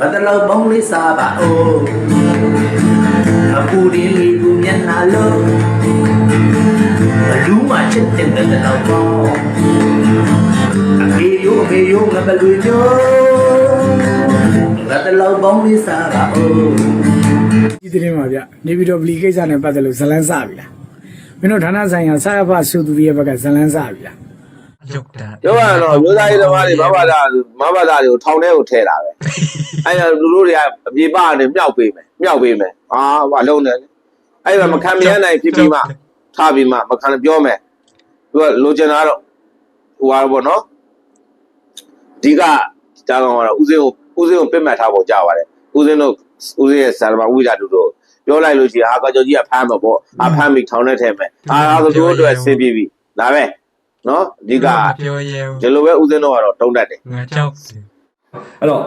မတလောက်ပေါင်းလေးစားပါအိုးအပူဒီလီကူမျက်နှာလုံးဘလူးမှချစ်တဲ့မတလောက်ပေါင်းအမေယိုအမေယိုငါဘလူညိုမတလောက်ပေါင်းလေးစားပါအိုးဒီသတင်းပါဗျနေပြည်တော်ဗလီကိစ္စနဲ့ပတ်သက်လို့ဇလန်းစပြီလားမင်းတို့ဌာနဆိုင်ရာဆရာဖဆူသူရဲ့ဘက်ကဇလန်းစပြီလားရု ပ်တာပြောရတော့မျိုးသားရေးသမားတွေမဘာသာမဘာသာတွေကိုထောင်ထဲကိုထည့်တာပဲအဲ့ဒါလူတို့တွေကအပြေပကနေမြောက်ပေးမယ်မြောက်ပေးမယ်ဟာဘာလုံးနေလဲအဲ့ဒါမခံမရနိုင်ဖြစ်ပြီးမှထားပြီးမှမခံပြောမယ်သူကလိုချင်တာတော့ဟိုဟာပေါ့နော်အဓိကကြားကောင်ကတော့ဦးစင်းကိုဦးစင်းကိုပြစ်မှတ်ထားဖို့ကြားပါတယ်ဦးစင်းတို့ဦးစင်းရဲ့ဇာတမဝိဒါတူတို့ပြောလိုက်လို့ရှိရင်အာကကြောကြီးကဖမ်းမှာပေါ့အာဖမ်းပြီးထောင်ထဲထည့်မယ်အာဒါဆိုတို့အတွက်ဆင်းပြေးပြီဒါပဲ နော်အဓိကပြောရဲဒီလိုပဲဦးစင်းတို့ကတော့တုံးတတ်တယ်ငါကြောက်စီအဲ့တော့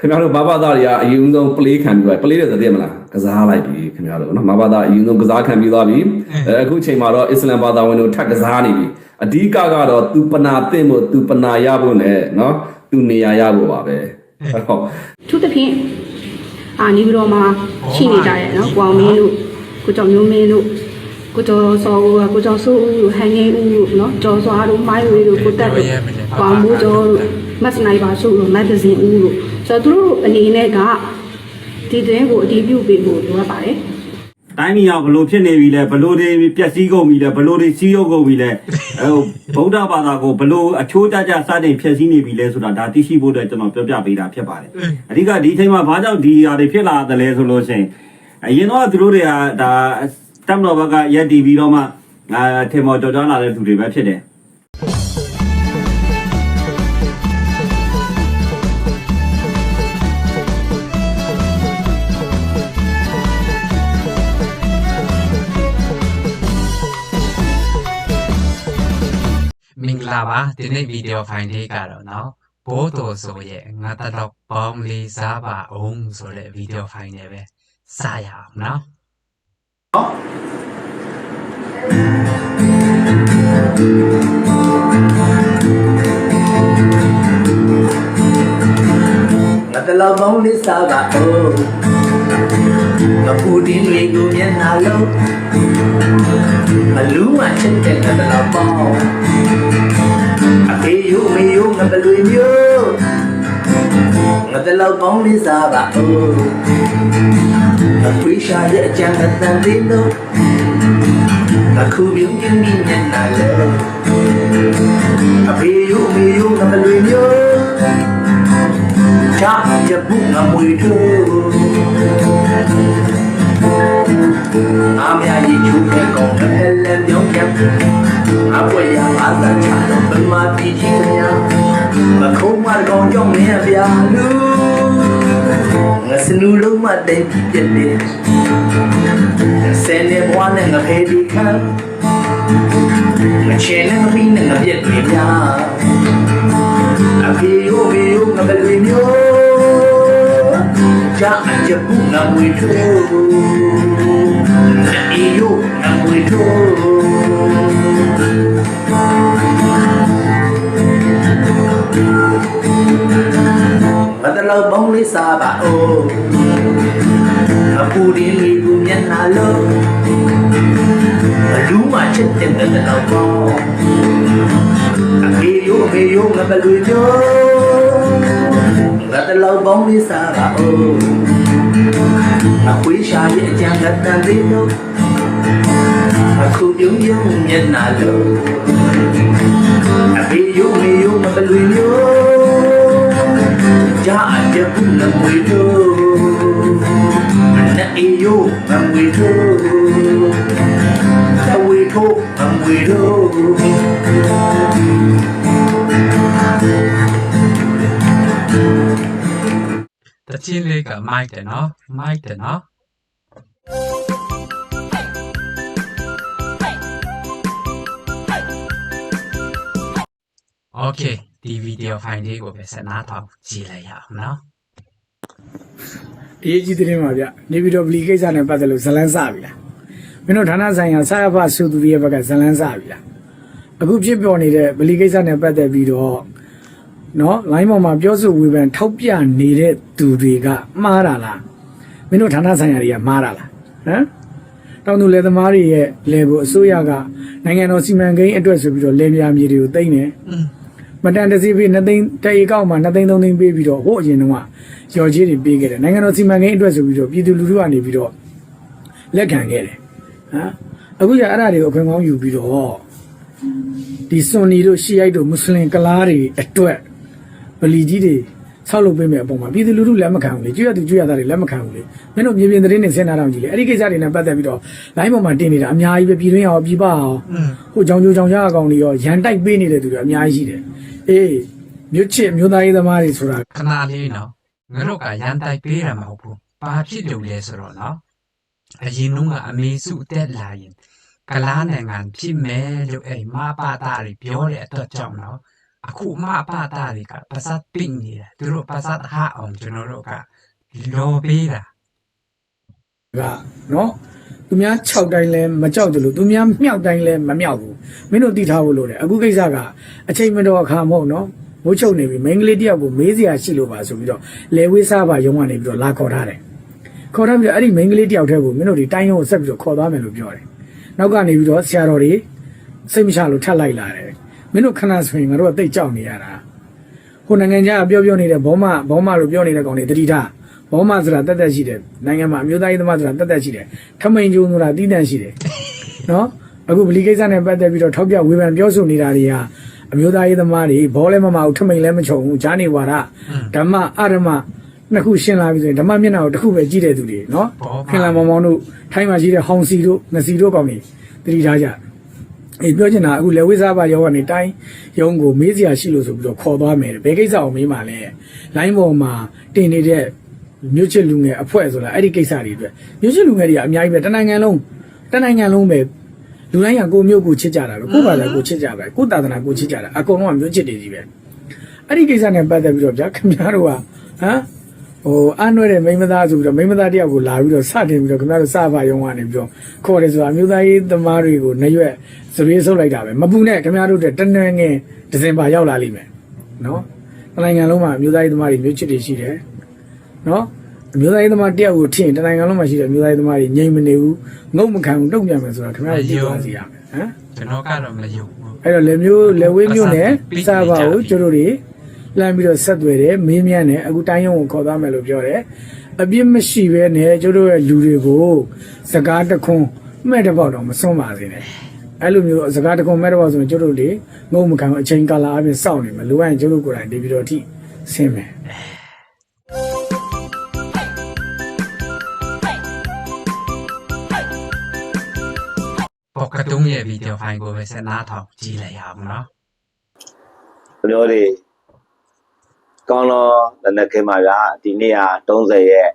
ခင်ဗျားတို့မဘာသာတွေကအရင်ဆုံး play ခံပြီးသွား play တယ်သိရမလားကစားလိုက်ပြီခင်ဗျားတို့နော်မဘာသာအရင်ဆုံးကစားခံပြီးသွားပြီအဲအခုချိန်မှာတော့အစ္စလမ်ဘာသာဝင်တို့ထပ်ကစားနေပြီအဓိကကတော့သူပနာသင့်ဖို့သူပနာရဖို့နဲ့နော်သူနေရာရဖို့ပါပဲအဲ့တော့သူတစ်ဖြင့်အာနေပြီးတော့မှရှိနေကြရဲ့နော်ကိုအောင်မင်းတို့ကိုကြောင်မျိုးမင်းတို့ ကိုကျော်စောဦးကိုကျော်စိုးဦးတို့ဟန်ငင်းဦးတို့နော်ကျော်စွာတို့မိုင်းဝေးတို့ကိုတက်တို့ကိုအောင်မိုးကျော်တို့မတ်စနိုက်ပါစုတို့မတ်ဒဇင်ဦးတို့ဆိုတော့သူတို့အနေနဲ့ကဒီတဲ့ကိုအတည်ပြုပေးဖို့လိုအပ်ပါတယ်တိုင်းပြည်ကဘလို့ဖြစ်နေပြီလဲဘလို့တွေပျက်စီးကုန်ပြီလဲဘလို့တွေစီးရုပ်ကုန်ပြီလဲအဲဗုဒ္ဓဘာသာကိုဘလို့အချိုးတကြစတင်ဖျက်ဆီးနေပြီလဲဆိုတာဒါသိရှိဖို့အတွက်ကျွန်တော်ပြောပြပေးတာဖြစ်ပါတယ်အဓိကဒီအချိန်မှာဘာကြောင့်ဒီဟာတွေဖြစ်လာတယ်လဲဆိုလို့ရှိရင်အရင်တော့သူတို့တွေကဒါ တမ်တော်ဘက်ကရက်တီပြီးတော့မှအာထေမော်တော်တော်လာတဲ့သူတွေပဲဖြစ်တယ် မင်္ဂလာပါဒီနေ့ဗီဒီယိုဖိုင်လေးကတော့เนาะဘိုးတော်ဆိုရဲ့ငါတတော့ပေါင်းလေးစားပါအောင်ဆိုတဲ့ဗီဒီယိုဖိုင်နဲ့ပဲစရအောင်เนาะ ငါတလောက်ပေါင်းလေးစားပါအိုးငါပူဒီလီကူမျက်နှာလုံးဘလူးမှချစ်တဲ့ငါတလောက်ပေါင်းအဖေယိုမေယိုငါဘလူညို ငါတလောက်ပေါင်းလေးစားပါအိုးအဖွေးရှာရဲ့အကြံအတန်လေးလို့အခုမြင်မြင်မြင်မျက်နှာလုံးအဖေယိုမေယိုငါဘလူညို cha ya bunga muito Amya yi chu ke kong ke hele myong kyam Apwe ya ma sa cha no ben ma pi chi nya Ma khong ma kong yong ne bia lu Nga sinu lu ma dai pi piet de Se ne bwa ne nga phe di khan Nga che ne nga pi ne nga piet de bia အဖေယိုမေယိုငါဘယ်လိုမျိုးကြာအကြဘူးငါမွေထိုးအေယိုငါမွေထိုးမ တလောက်ပေါင်းလေးစားပါအိုးအပူဒီလီကူမျက်နှာလုံးဘလူးမှချစ်တဲ့မတလောက်ပေါင်းအမေယိုအမေယိုငါဘယ် လိုညိုငါတလောက်ပေါင်းလေးစားပါအိုးအခွေးရှာရဲ့အကြံကတန်လေးလို့အခုပြုံးပြုံးမျက်နှာလို့အမေယိုအမေယိုငါဘယ်လိုညိုကြာအကြဘူးငါမွေတို့နာအေယိုငါမွေတို့အဝေထိုးငါမွေတို့ ချင်းလေးကမိုက်တယ်เนาะမိုက်တယ်เนาะโอเคဒီဗီဒီယိုဖိုင်လေးကိုပဲဆက်နားထောင်ကြည့်လိုက်ရအောင်เนาะ အရေးကြီးသတင်းပါဗျနေပြည်တော်ဗလီကိစ္စနဲ့ပတ်သက်လို့ဇလန်းစပြီလားမင်းတို့ဌာနဆိုင်ရာဆရာဖဆူသူရဲ့ဘက်ကဇလန်းစပြီလားအခုဖြစ်ပေါ်နေတဲ့ဗလီကိစ္စနဲ့ပတ်သက်ပြီးတော့ နော်လိုင်းပေါ်မှာပြောဆိုဝေဖန်ထောက်ပြနေတဲ့သူတွေကမှားတာလားမင်းတို့ဌာနဆိုင်ရာတွေကမှားတာလားဟမ်တောင်သူလယ်သမားတွေရဲ့လယ်ကိုအစိုးရကနိုင်ငံတော်စီမံကိန်းအတွက်ဆိုပြီးတော့လယ်ပြာမြေတွေကိုတိမ့်တယ်อืมမတန်တစီပေး2သိန်းတရေကောက်မှာ2သိန်း3သိန်းပေးပြီးတော့ဟိုအရင်တုန်းကရော်ကြီးတွေပေးခဲ့တယ်နိုင်ငံတော်စီမံကိန်းအတွက်ဆိုပြီးတော့ပြည်သူလူထုကနေပြီးတော့လက်ခံခဲ့တယ်ဟမ်အခုကျအဲ့ဒါတွေကိုအခွင့်ကောင်းယူပြီးတော့ဒီစွန်နီတို့ရှီယိုက်တို့မွတ်စလင်ကလားတွေအတွက် ဗလီကြီးတွေဆောက်လုပ်ပေးမယ်အပေါ်မှာပြည်သူလူထုလက်မခံဘူးလေကျွရသူကျွရသားတွေလက်မခံဘူးလေမင်းတို့မြေပြင်သတင်းတွေဆင်းလာတော့ကြည့်လေအဲ့ဒီကိစ္စတွေနဲ့ပတ်သက်ပြီးတော့ line ပေါ်မှာတင်နေတာအများကြီးပဲပြည်တွင်းရောပြည်ပရောอืมဟိုကြောင်ကြိုကြောင်ကြအကောင်တွေရောရန်တိုက်ပေးနေတဲ့သူတွေအများကြီးရှိတယ်အေးမြို့ချစ်မြို့သားရေးသမားတွေဆိုတာခဏလေးနော်ငါတို့ကရန်တိုက်ပေးတာမဟုတ်ဘူးဘာဖြစ်လို့လဲဆိုတော့နော်အရင်တုန်းကအမေစုတက်လာရင်ကလားနိုင်ငံဖြစ်မယ်လို့အဲ့မပါတာတွေပြောတဲ့အတွက်ကြောင့်နော် အခုမပါတာတွေကပါစတ်ပင်းနေတာသူတို့ပါစတ်ဟာအောင်ကျွန်တော်တို့ကလောပေးတာကနော်သူများ6တိုင်းလဲမကြောက်တယ်လို့သူများမြောက်တိုင်းလဲမမြောက်ဘူးမင်းတို့သိထားဖို့လိုတယ်အခုကိစ္စကအချိန်မတော်အခါမဟုတ်နော်မိုးချုပ်နေပြီမိန်းကလေးတယောက်ကိုမေးစရာရှိလို့ပါဆိုပြီးတော့လေဝေးစားပါရုံကနေပြီးတော့လာခေါ်ထားတယ်ခေါ်ထားပြီးတော့အဲ့ဒီမိန်းကလေးတယောက်တည်းကိုမင်းတို့ဒီတိုင်းရုံကိုဆက်ပြီးတော့ခေါ်သွားမယ်လို့ပြောတယ်နောက်ကနေပြီးတော့ဆရာတော်တွေစိတ်မချလို့ထပ်လိုက်လာတယ် မင်းတို့ခဏဆိုရင်ငါတို့ကတိတ်ကြောက်နေရတာဟိုနိုင်ငံခြားကပြောပြောနေတဲ့ဘောမဘောမလို့ပြောနေတဲ့ကောင်တွေတတိထားဘောမဆိုတာတက်တက်ရှိတယ်နိုင်ငံမှာအမျိုးသားရေးသမားဆိုတာတက်တက်ရှိတယ်ထမိန်ကျိုးဆိုတာတီးတန့်ရှိတယ်နော်အခုဗလီကိစ္စနဲ့ပတ်သက်ပြီးတော့ထောက်ပြဝေဖန်ပြောဆိုနေတာတွေဟာအမျိုးသားရေးသမားတွေဘောလည်းမမအောင်ထမိန်လည်းမချုံဘူးဂျာနေဝါဒဓမ္မအဓမ္မနှစ်ခုရှင်းလာပြီဆိုရင်ဓမ္မမျက်နှာကိုတစ်ခုပဲကြည့်တဲ့သူတွေနော်ဘောပါခင်လာမောင်မောင်တို့ထိုင်းမှာရှိတဲ့ဟောင်စီတို့ငစီတို့ကောင်တွေတတိထားကြ အေးပြောချင်တာအခုလက်ဝိစားပါရောကနေတိုင်းရုံးကိုမေးစရာရှိလို့ဆိုပြီးတော့ခေါ်သွားမယ်ဘယ်ကိစ္စကိုမေးမှလဲလိုင်းပေါ်မှာတင်နေတဲ့မြို့ချစ်လူငယ်အဖွဲ့ဆိုတာအဲ့ဒီကိစ္စတွေအတွက်မြို့ချစ်လူငယ်တွေကအများကြီးပဲတနိုင်ငံလုံးတနိုင်ငံလုံးပဲလူတိုင်းကကိုမျိုးကိုချစ်ကြတာပဲကိုဘာသာကိုချစ်ကြပဲကိုသာသနာကိုချစ်ကြတာအကုန်လုံးကမြို့ချစ်တွေကြီးပဲအဲ့ဒီကိစ္စနဲ့ပတ်သက်ပြီးတော့ဗျာခင်ဗျားတို့ကဟမ် ဟိုအနှွဲတဲ့မိန်းမသားဆိုပြီးတော့မိန်းမသားတယောက်ကိုလာပြီးတော့စတင်ပြီးတော့ခင်ဗျားတို့စပါရုံကနေပြီးတော့ခေါ်တယ်ဆိုတာအမျိုးသားရေးသမားတွေကိုနှရွက်စရွေးဆုပ်လိုက်တာပဲမပူနဲ့ခင်ဗျားတို့တဲ့တနွယ်ငယ်ဒဇင်ပါရောက်လာလိမ့်မယ်နော်တနိုင်ငံလုံးမှာအမျိုးသားရေးသမားတွေမျိုးချစ်တွေရှိတယ်နော်အမျိုးသားရေးသမားတယောက်ကိုထင်တနိုင်ငံလုံးမှာရှိတဲ့အမျိုးသားရေးသမားတွေငြိမ်မနေဘူးငုံမခံဘူးတုံ့ပြန်မယ်ဆိုတာခင်ဗျားတို့သိသွားစီရမယ်ဟမ်ကျွန်တော်ကတော့မယုံဘူးအဲ့တော့လေမျိုးလေဝေးမျိုးနဲ့ပြီးစာပါကိုပြီးကြပြီကျတို့တွေ လမ်းပြီးတော့ဆက်သွယ်တယ်မင်းမြန်းတယ်အခုတိုင်းရုံကိုခေါ်သွားမယ်လို့ပြောတယ်အပြစ်မရှိပဲနဲ့ကျတို့ရဲ့လူတွေကိုစကားတခွန်းမဲ့တစ်ပေါက်တော့မစွန့်ပါစေနဲ့အဲ့လိုမျိုးစကားတခွန်းမဲ့တစ်ပေါက်ဆိုရင်ကျတို့တွေငုံမခံဘူးအချိန်ကာလအပြင်စောင့်နေမယ်လိုအပ်ရင်ကျတို့ကိုယ်တိုင်နေပြီးတော့အထိဆင်းမယ်ပေါ်ကတုံးရဲ့ဗီဒီယိုဖိုင်ကိုပဲဆက်နားထောင်ကြည့်လိုက်ရအောင်နော်မျိုးတွေ ကောင်းတော့လည်းနဲ့ခင်ပါဗျာဒီနေ့ဟာ30ရက်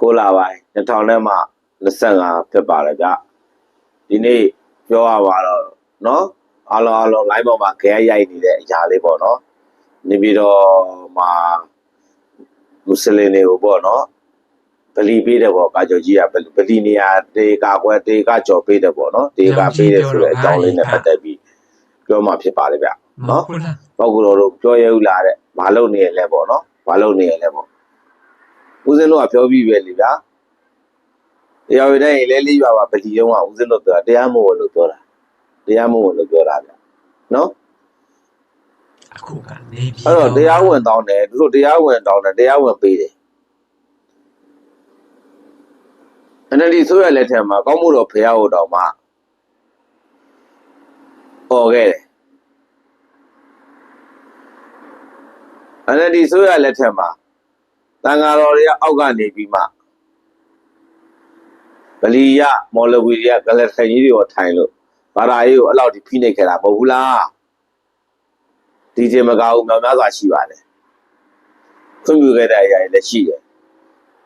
ကိုလာပိုင်း2000နဲ့မှ25ဖြစ်ပါတယ်ဗျဒီနေ့ပြောရပါတော့เนาะအားလုံးအားလုံး live ပေါ်မှာခဲရိုက်နေတဲ့အရာလေးပေါ့နော်နေပြီးတော့မှာမွတ်စလင်တွေကိုပေါ့နော်ဗလီပေးတယ်ပေါ့ကာကျော်ကြီးကဗလီဗလီနေရာတေကာကွယ်တေကာကျော်ပေးတယ်ပေါ့နော်တေကာပေးတယ်ဆိုတဲ့အကြောင်းလေးနဲ့ပတ်သက်ပြီးပြောမှဖြစ်ပါတယ်ဗျ မ နော်ဟုတ်လားပောက်ကူတော်တို့ပြောရဦးလားတဲ့မလုပ်နေရလဲပေါ့နော်မလုပ်နေရလဲပေါ့ဦးဇင်းတို့ကပြောပြီးပဲလေဗျာတရားဝင်တိုင်းလဲလေးရွာပါဗလီတုံးကဦးဇင်းတို့ပြောတာတရားမဝင်လို့ပြောတာတရားမဝင်လို့ပြောတာဗျနော်အခုကနေပြီအဲ့တော့တရားဝင်တောင်းတယ်သူတို့တရားဝင်တောင်းတယ်တရားဝင်ပေးတယ်အဲ့ဒီဆိုရလက်ထက်မှာကောင်းမှုတော်ဖရာဟိုတော်မှာဟောခဲ့တယ် အဲ့ဒီဆိုရလက်ထက်မှာတန်ဃာတော်တွေကအောက်ကနေပြီးမှဗလီယမော်လဝီတွေကဂလက်ထိုင်ကြီးတွေကိုထိုင်လို့ဘာသာရေးကိုအဲ့လောက်ထိဖိနှိပ်ခဲ့တာမဟုတ်ဘူးလားဒီကျေမကအောင်မြောင်များစွာရှိပါတယ်ခွင့်ပြုခဲ့တဲ့အရာတွေလည်းရှိတယ်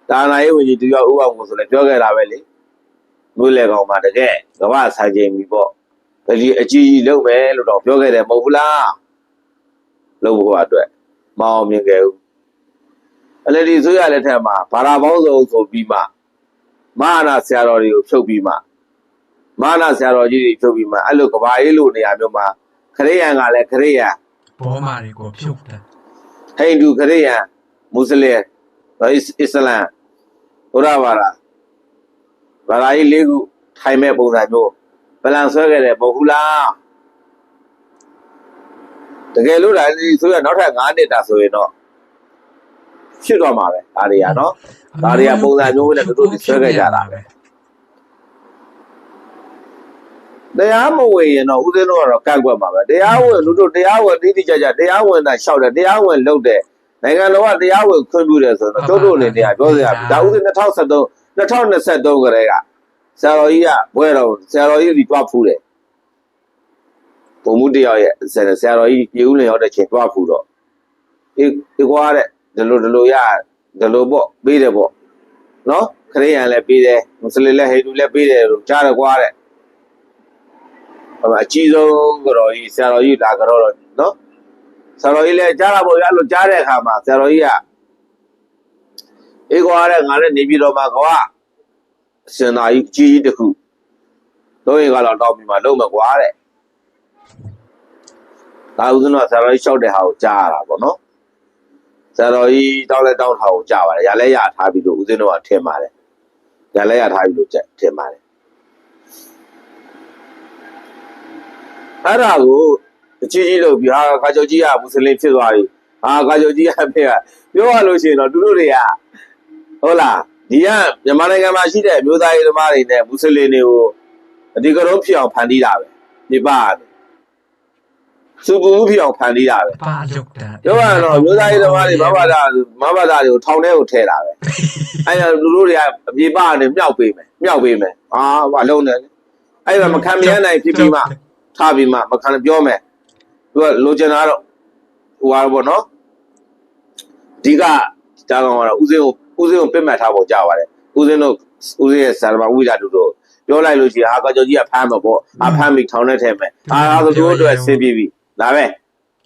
ဒါနာရေးဝင်ကြီးတူရောက်ဥပအောင်ကိုဆိုလည်းပြောခဲ့တာပဲလေမြို့လေကောင်မှာတကယ်ကမ္ဘာဆိုင်ချိန်ပြီပေါ့ဗလီအကြီးကြီးလုပ်မယ်လို့တော့ပြောခဲ့တယ်မဟုတ်ဘူးလားလုပ်ဖို့အတွက် မအောင်မြင်ခဲ့ဘူးအလဒီဆိုရလက်ထက်မှာဘာသာပေါင်းစုံဆိုပြီးမှမဟာနာဆရာတော်တွေကိုဖြုတ်ပြီးမှမဟာနာဆရာတော်ကြီးတွေဖြုတ်ပြီးမှအဲ့လိုကဘာရေးလိုနေရာမျိုးမှာခရိယန်ကလည်းခရိယန်ဘောမာတွေကိုဖြုတ်တယ်ဟိန္ဒူခရစ်ယာန်မွတ်စလင်အစ္စအစ္စလမ်ဘုရားဘာသာဘာသာရေးလေးခုထိုင်မဲ့ပုံစံမျိုးဗလန်ဆွဲခဲ့တယ်မဟုတ်ဘူးလား တကယ်လို့ဒါဒီဆိုရနောက်ထပ်9နှစ်တာဆိုရင်တော့ဖြစ်တော့မှာပဲဒါတွေကနော်ဒါတွေကပုံစံမျိုးနဲ့သူတို့ဆွဲခဲ့ကြတာပဲတရားမဝင်ရင်တော့ဦးဇင်းတို့ကတော့ကန့်ကွက်ပါပဲတရားဝင်လူတို့တရားဝင်တိတိကျကျတရားဝင်တာလျှောက်တယ်တရားဝင်လုပ်တယ်နိုင်ငံတော်ကတရားဝင်ခွင့်ပြုတယ်ဆိုတော့တို့တို့အနေနဲ့ပြောစရာဒါဦးဇင်း2023 2023ကလေးကဆရာတော်ကြီးကဘွဲတော်ဆရာတော်ကြီးဒီတွားဖူးတယ် ဘုံမှုတရားရဲ့ဆရာဆရာတော်ကြီးပြည်ဦးလင်ရောက်တဲ့ချိန်တွားဖူးတော့ဒီဒီကွာတဲ့ဒီလိုဒီလိုရဒီလိုပေါ့ပေးတယ်ပေါ့နော်ခရိယန်လည်းပေးတယ်မွတ်စလင်လည်းဟိန္ဒူလည်းပေးတယ်လို့ကြားတယ်ကွာတဲ့ဟိုအကြီးဆုံးကတော့ကြီးဆရာတော်ကြီးလာကြတော့နော်ဆရာတော်ကြီးလည်းကြားတာပေါ့ဗျာအဲ့လိုကြားတဲ့အခါမှာဆရာတော်ကြီးကအေးကွာတဲ့ငါလည်းနေပြည်တော်မှာကွာစင်သာကြီးကြီးကြီးတစ်ခုတော့ရင်ကတော့တောင်းပြီးမှလုံးမကွာတဲ့ ဒါဥစဉ်တော့ဆရာတော်ကြီးလျှောက်တဲ့ဟာကိုကြားရတာပေါ့နော်ဆရာတော်ကြီးတောင်းလဲတောင်းထားကိုကြားပါတယ်ရလဲရထားပြီးလို့ဥစဉ်တော့ကထင်ပါတယ်ရလဲရထားပြီးလို့ထင်ပါတယ်အဲ့ဒါကိုအကြီးကြီးလို့ပြောဟာကာကျော်ကြီးကမွတ်စလင်ဖြစ်သွားပြီဟာကာကျော်ကြီးကဖြစ်ကပြောရလို့ရှိရင်တော့သူတို့တွေကဟုတ်လားဒီကမြန်မာနိုင်ငံမှာရှိတဲ့အမျိုးသားရေးသမားတွေနဲ့မွတ်စလင်တွေကိုအဒီကရုံးဖြစ်အောင်ဖန်တီးတာပဲဒီပါ စုပူဖြစ်အောင်ဖန်တီးတာပဲပါလုတ်တာပြောရတော့မျိုးသားရေးသမားတွေမဘာသာမဘာသာတွေကိုထောင်ထဲကိုထည့်တာပဲအဲ့ဒါလူတို့တွေကအပြေပါနေမြောက်ပေးမယ်မြောက်ပေးမယ်ဟာဘာလုံးနေလဲအဲ့ဒါမခံမရနိုင်ဖြစ်ပြီးမှထားပြီးမှမခံပြောမယ်သူကလိုချင်တာတော့ဟိုပါဘောနော်အဓိကကြားကောင်ကတော့ဦးစင်းကိုဦးစင်းကိုပြစ်မှတ်ထားဖို့ကြားပါတယ်ဦးစင်းတို့ဦးစင်းရဲ့ဆရာမဝိဒါတူတို့ပြောလိုက်လို့ရှိရင်ဟာကကြောကြီးကဖမ်းမှာပေါ့အဖမ်းပြီးထောင်ထဲထဲမယ်အာဒါဆိုတို့အတွက်ဆင်းပြေးပြီ ဒါပဲ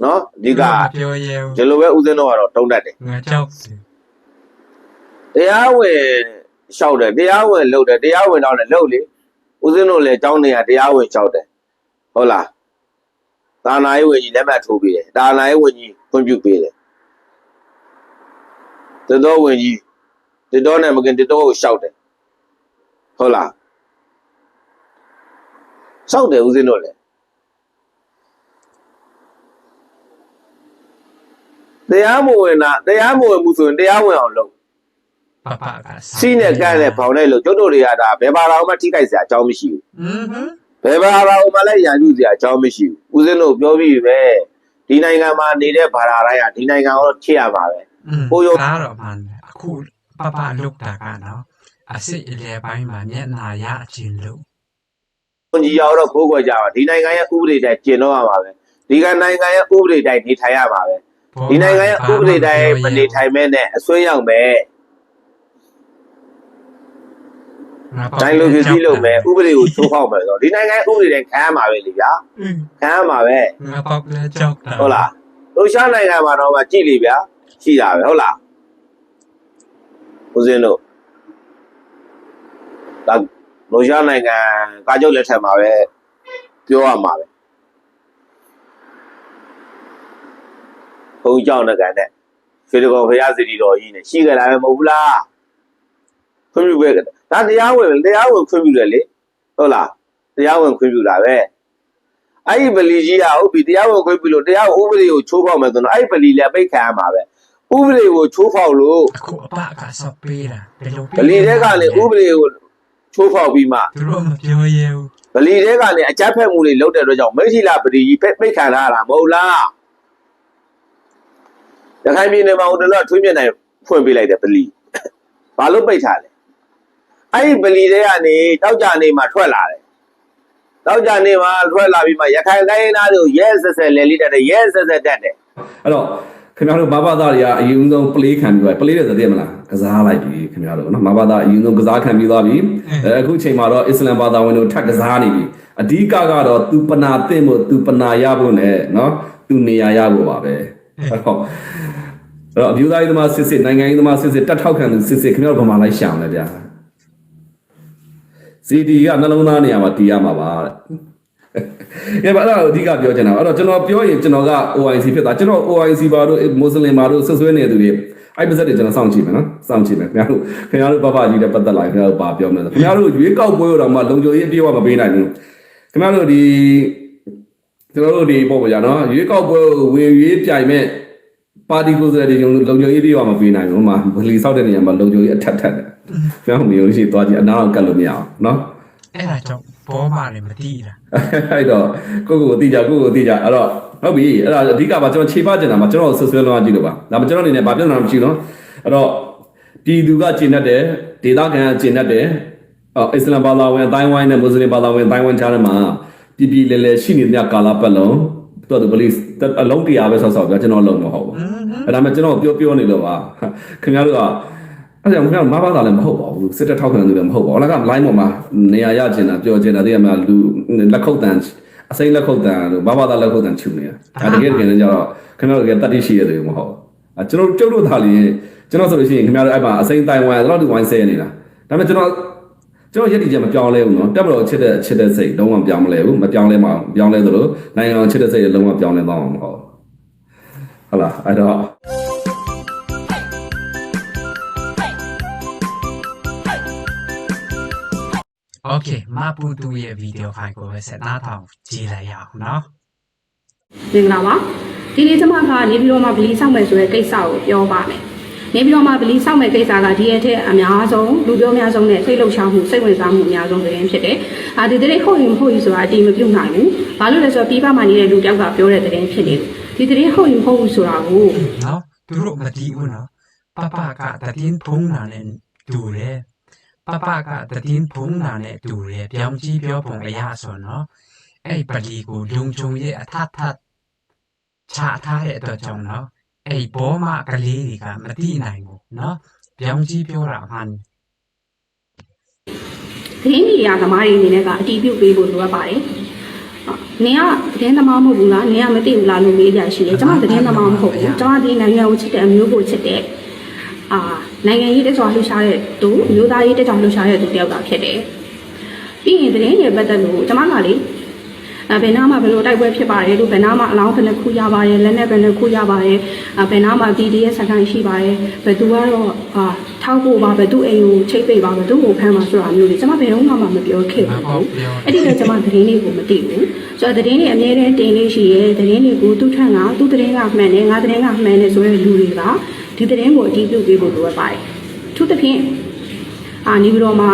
နော်အဓိကပြောရဲဒီလိုပဲဦးစင်းတို့ကတော့တုံးတတ်တယ်ငါကြောက်စီတရားဝင်လျှောက်တယ်တရားဝင်လုပ်တယ်တရားဝင်တော့လည်းလုပ်လေဦးစင်းတို့လည်းတောင်းနေရတရားဝင်လျှောက်တယ်ဟုတ်လားသာနာရေးဝင်ကြီးလက်မှတ်ထိုးပေးတယ်သာနာရေးဝင်ကြီးခွင့်ပြုပေးတယ်တတော်ဝင်ကြီးတတော်နဲ့မကင်တတော်ကိုလျှောက်တယ်ဟုတ်လားလျှောက်တယ်ဦးစင်းတို့လည်း တရားမဝင်တာတရားမဝင်မှုဆိုရင်တရားဝင်အောင်လုပ်ပပကစီနဲ့ကန့်နဲ့ဘောင်နဲ့လို့ကျွတ်တို့တွေကဒါဘယ်ဘာသာမှထိခိုက်စရာအကြောင်းမရှိဘူးอือဟึဘယ်ဘာသာမှလည်းရန်ကျူစရာအကြောင်းမရှိဘူးဦးစင်းတို့ပြောပြီးပဲဒီနိုင်ငံမှာနေတဲ့ဘာသာတိုင်းကဒီနိုင်ငံရောချစ်ရပါပဲကိုရောဒါတော့မှန်တယ်အခုပပလုတ်တာကတော့အစစ်အလဲပိုင်းမှာမျက်နာရအချင်းလို့ကိုကြီးရောတော့ခိုးခွက်ကြပါဒီနိုင်ငံရဲ့ဥပဒေတိုင်းကျင့်တော့ရပါပဲဒီကနိုင်ငံရဲ့ဥပဒေတိုင်းနေထိုင်ရပါပဲ ဒီနိုင်ငံရဲ့ဥပဒေတိုင်းမနေထိုင်မဲနဲ့အစွန်းရောက်မဲတိုင်းလိုဖြစ်ပြီးလို့မဲဥပဒေကိုချိုးဖောက်မယ်ဆိုတော့ဒီနိုင်ငံရဲ့ဥပဒေတိုင်းခံရမှာပဲလေဗျာอืมခံရမှာပဲငါပေါက်လဲကြောက်တာဟုတ်လားရုရှားနိုင်ငံမှာတော့မှကြည့်လိဗျာရှိတာပဲဟုတ်လားဦးဇင်းတို့ဒါရုရှားနိုင်ငံကာကြုတ်လက်ထက်မှာပဲပြောရမှာပဲ ကြောင့်တဲ့ကန်နဲ့ရွှေတကောင်ဖရာစီတီတော်ကြီးနဲ့ရှိကြတာပဲမဟုတ်ဘူးလားခွင့်ပြုပဲဒါတရားဝင်တရားဝင်ခွင့်ပြုတယ်လေဟုတ်လားတရားဝင်ခွင့်ပြုတာပဲအဲ့ဒီဗလီကြီးကဟုတ်ပြီတရားဝင်ခွင့်ပြုလို့တရားဥပဒေကိုချိုးဖောက်မယ်ဆိုတော့အဲ့ဒီဗလီလည်းပိတ်ခံရမှာပဲဥပဒေကိုချိုးဖောက်လို့အခုအပကဆော့ပေးတာဘယ်လိုဗလီတဲကနေဥပဒေကိုချိုးဖောက်ပြီးမှသူတို့မပြောရဲဘူးဗလီတဲကနေအကြမ်းဖက်မှုတွေလုပ်တဲ့အတွက်ကြောင့်မိတ်ရှိလာဗလီကြီးပိတ်ပိတ်ခံရတာမဟုတ်လား ရခိုင်ပြည်နယ်မှာဟိုတလောထွေးမြင့်နိုင်ဖွင့်ပေးလိုက်တယ်ဗလီဘာလို့ပိတ်ထားလဲအဲ့ဒီဗလီတဲကနေတောက်ကြနေမှာထွက်လာတယ်တောက်ကြနေမှာထွက်လာပြီးမှရခိုင်တိုင်းသားတွေကိုရဲဆက်ဆက်လဲလိတက်တယ်ရဲဆက်ဆက်တက်တယ်အဲ့တော့ခင်ဗျားတို့မဘာသာတွေကအရင်ဆုံး play ခံပြီးသွားပြီ play တယ်ဆိုသိရမလားကစားလိုက်ပြီခင်ဗျားတို့နော်မဘာသာအရင်ဆုံးကစားခံပြီးသွားပြီအဲအခုချိန်မှာတော့အစ္စလမ်ဘာသာဝင်တို့ထပ်ကစားနေပြီအဓိကကတော့သူပနာသိမ့်ဖို့သူပနာရဖို့ ਨੇ နော်သူနေရာရဖို့ပါပဲ အဲ့တော့အဲ့တော့အမျိုးသားရေးသမားစစ်စစ်နိုင်ငံရေးသမားစစ်စစ်တက်ထောက်ခံသူစစ်စစ်ခင်ဗျားတို့ဘာမှလိုက်ရှောင်လဲဗျာစီဒီကနှလုံးသားနေရာမှာတီးရမှာပါတဲ့ကဲပါအဲ့ဒါကိုအဓိကပြောချင်တာအဲ့တော့ကျွန်တော်ပြောရင်ကျွန်တော်က OIC ဖြစ်တာကျွန်တော် OIC ပါတို့မွတ်စလင်ပါတို့ဆွဆွဲနေတဲ့သူတွေအဲ့ပါဇက်တွေကျွန်တော်စောင့်ကြည့်မယ်နော်စောင့်ကြည့်မယ်ခင်ဗျားတို့ခင်ဗျားတို့ပပကြီးတဲ့ပတ်သက်လာရင်ခင်ဗျားတို့ပါပြောမယ်ဆိုခင်ဗျားတို့ရွေးကောက်ပွဲတော့မှလုံခြုံရေးအပြည့်အဝမပေးနိုင်ဘူးခင်ဗျားတို့ဒီ ကျွန်တော်တို့ဒီပေါ့ဗျာနော်ရွေးကောက်ပွဲကိုဝင်ရွေးပြိုင်မဲ့ပါတီကိုယ်စားလှယ်တွေလုံခြုံရေးအပြည့်အဝမပေးနိုင်ဘူးဟိုမှာဗလီဆောက်တဲ့နေရာမှာလုံခြုံရေးအထက်ထက်တယ်ခင်ဗျားတို့မျိုးရှိသွားကြည့်အနားအောင်ကတ်လို့မရအောင်နော်အဲ့ဒါကြောင့်ဘောမတွေမတိတာအဲ့တော့ကိုကိုကိုတိကြကိုကိုတိကြအဲ့တော့ဟုတ်ပြီအဲ့ဒါအဓိကပါကျွန်တော်ခြေပကျင်တာမှာကျွန်တော်ဆွဆွဲလုံးကြည့်လို့ပါဒါမှကျွန်တော်အနေနဲ့ဗာပြဿနာမရှိတော့အဲ့တော့ပြည်သူကကျင့်တတ်တယ်ဒေသခံကကျင့်တတ်တယ်အော်အစ္စလာမ်ဘာသာဝင်အတိုင်းဝိုင်းနဲ့မွတ်စလင်ဘာသာဝင်အတိုင်းဝိုင်းကြားထဲမှာ ပြည်ပြည်လဲလဲရှိနေတဲ့ကာလပတ်လုံးတော်တော်ပလီအလုံးတရားပဲဆောက်ဆောက်ပြကျွန်တော်လုံးမဟုတ်ဘူးအဲ့ဒါမှကျွန်တော်ပြောပြောနေလို့ပါခင်ဗျားတို့ကအဲ့ဒါမှမဘာသာလည်းမဟုတ်ပါဘူးစစ်တပ်ထောက်ခံသူလည်းမဟုတ်ပါဘူး။ဟောက line ပေါ်မှာနေရာရချင်တာပြောချင်တာတည်းကမှလူလက်ခုပ်တန်အစိမ့်လက်ခုပ်တန်တို့ဘာဘာသာလက်ခုပ်တန်ချူနေတာ။ဒါတကယ်တကယ်လည်းကျတော့ခင်ဗျားတို့ကတတိရှိရတယ်မဟုတ်ဘူး။အဲကျွန်တော်ကျုပ်တို့သားလေးကျွန်တော်ဆိုလို့ရှိရင်ခင်ဗျားတို့အဲ့မှာအစိမ့်တိုင်ဝမ်တော့ဒီဝိုင်းဆဲနေတာ။ဒါပေမဲ့ကျွန်တော် ကျွန်တော်ရည်တည်ချက်မပြောင်းလဲဘူးနော်တက်မလို့ချစ်တဲ့ချစ်တဲ့စိတ်လုံးဝပြောင်းမလဲဘူးမပြောင်းလဲမအောင်ပြောင်းလဲသလိုနိုင်ငံအောင်ချစ်တဲ့စိတ်လုံးဝပြောင်းလဲတော့မှာမဟုတ်ဘူးဟုတ်လားအဲ့တော့ โอเคမပူတူရဲ့ဗီဒီယိုဖိုင်ကိုပဲဆက်သားထောင်ကြည့်လိုက်ရအောင်เนาะ မင်္ဂလာပါဒီနေ့ကျွန်မကနေပြီးတော့မှဗလီဆောက်မယ်ဆိုတဲ့ကိစ္စကိုပြောပါမယ် နေပြီးတော့မှဗလီစောက်မဲ့ကိစ္စကဒီရက်ထက်အများဆုံးလူပြောများဆုံးနဲ့စိတ်လှုပ်ရှားမှုစိတ်ဝင်စားမှုအများဆုံးသတင်းဖြစ်တယ်။အာဒီသတင်းဟုတ်ရင်မဟုတ်ရင်ဆိုတာအတိမပြုတ်နိုင်ဘူး။ဘာလို့လဲဆိုတော့ပြီးပါမှနေတဲ့လူတယောက်ကပြောတဲ့သတင်းဖြစ်နေတယ်။ဒီသတင်းဟုတ်ရင်မဟုတ်ဘူးဆိုတာကိုနော်သူတို့မတီးဘူးနော်။ပပကသတင်းဖုံးတာနဲ့တူတယ်။ပပကသတင်းဖုံးတာနဲ့တူတယ်။ပြောင်းကြည့်ပြောပုံအရာဆိုနော်။အဲ့ပလီကိုလုံချုံရဲ့အထထချထားတဲ့အတွက်ကြောင့်နော်။ အဲ့ဘောမကလေးတွေကမတိနိုင်ဘူးเนาะပြောင်းကြီးပြောတာမှန် သတင်းမီဒီယာသမားတွေအနေနဲ့ကအတီးပြုတ်ပေးဖို့လိုအပ်ပါတယ်။နင်ကသတင်းသမားမဟုတ်ဘူးလား။နင်ကမသိဘူးလားလို့မေးကြရှိတယ်။ကျွန်မသတင်းသမားမဟုတ်ဘူး။ကျွန်မဒီနိုင်ငံကိုချစ်တဲ့အမျိုးကိုချစ်တဲ့အာနိုင်ငံရေးတက်ကြွလှူရှားတဲ့သူအမျိုးသားရေးတက်ကြွလှူရှားတဲ့သူတယောက်ကဖြစ်တယ်။ပြီးရင်သတင်းတွေပတ်သက်လို့ကျွန်မကလေအဲ ဘယ်နာမှာဘယ်လိုတိုက်ပွဲဖြစ်ပါတယ်လို့ဘယ်နာမှာအလောင်းဘယ်နှခုရပါတယ်လက်နဲ့ဘယ်နှခုရပါတယ်အဲဘယ်နာမှာ DDS စကန်ရှိပါတယ်ဘယ်သူကတော့အာထောက်ဖို့ပါဘယ်သူအိမ်ကိုချိတ်ပိတ်ပါဘယ်သူကိုဖမ်းပါဆိုတာမျိုးတွေကျွန်မဘယ်တော့မှမပြောခဲ့ပါဘူးအဲ့ဒီတော့ကျွန်မသတင်းတွေကိုမသိဘူးဆိုတော့သတင်းတွေအများနဲ့တင်လေးရှိရဲသတင်းတွေကိုသူ့ထက်ကသူ့သတင်းကမှန်တယ်ငါသတင်းကမှန်တယ်ဆိုတဲ့လူတွေကဒီသတင်းကိုအတည်ပြုပေးဖို့လိုအပ်ပါတယ်သူသဖြင့်အာနေပြီးတော့မှ